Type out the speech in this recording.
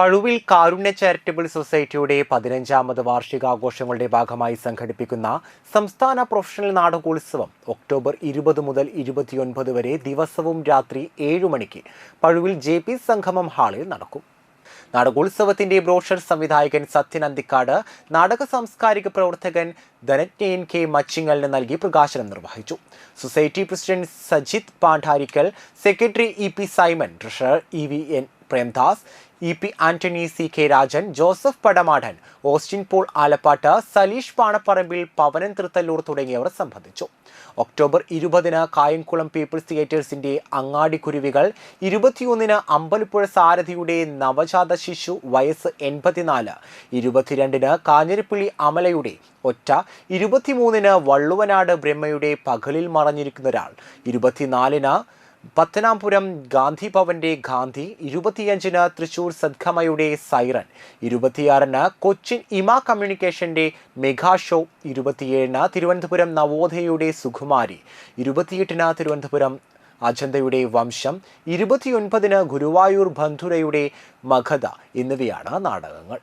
പഴുവിൽ കാരുണ്യ charitable സൊസൈറ്റിയുടെ പതിനഞ്ചാമത് വാർഷികാഘോഷങ്ങളുടെ ഭാഗമായി സംഘടിപ്പിക്കുന്ന സംസ്ഥാന പ്രൊഫഷണൽ നാടകോത്സവം ഒക്ടോബർ ഇരുപത് മുതൽ ഇരുപത്തിയൊൻപത് വരെ ദിവസവും രാത്രി ഏഴു മണിക്ക് പഴുവിൽ ജെ പി സംഗമം ഹാളിൽ നടക്കും. നാടകോത്സവത്തിന്റെ ബ്രോഷർ സംവിധായകൻ സത്യൻ അന്തിക്കാട് നാടക സാംസ്കാരിക പ്രവർത്തകൻ ധനജ്ഞയൻ കെ മച്ചിങ്ങലിന് നൽകി പ്രകാശനം നിർവഹിച്ചു. Society president Sajith Pandarikkal secretary E P Simon treasurer E V N Premdas E P Antony C K Rajan Joseph Padamadan Austin Paul Alappatt Saleesh Panaparambil Pavanan Thrithallur തുടങ്ങിയവർ സംബന്ധിച്ചു. ഒക്ടോബർ ഇരുപതിന് കായംകുളം പീപ്പിൾസ് തിയേറ്റേഴ്സിന്റെ അങ്ങാടിക്കുരുവികൾ ഇരുപത്തിയൊന്നിന് അമ്പലപ്പുഴ സാരഥിയുടെ നവജാത ശിശു വയസ്സ് എൺപത്തിനാല് ഇരുപത്തിരണ്ടിന് കാഞ്ഞിരപ്പള്ളി അമലയുടെ ഒറ്റ ഇരുപത്തിമൂന്നിന് വള്ളുവനാട് ബ്രഹ്മയുടെ പകലിൽ മറഞ്ഞിരിക്കുന്ന ഒരാൾ ഇരുപത്തിനാലിന് പത്തനാപുരം ഗാന്ധി ഭവന്റെ ഗാന്ധി ഇരുപത്തിയഞ്ചിന് തൃശൂർ സദ്ഗമയുടെ സൈറൻ ഇരുപത്തിയാറിന് കൊച്ചിൻ ഇമ കമ്മ്യൂണിക്കേഷന്റെ മെഗാ ഷോ ഇരുപത്തിയേഴിന് തിരുവനന്തപുരം നവോദയയുടെ സുകുമാരി ഇരുപത്തിയെട്ടിന് തിരുവനന്തപുരം അജന്തയുടെ വംശം ഇരുപത്തിയൊൻപതിന് ഗുരുവായൂർ ബന്ധുരയുടെ മഗധ എന്നിവയാണ് നാടകങ്ങൾ.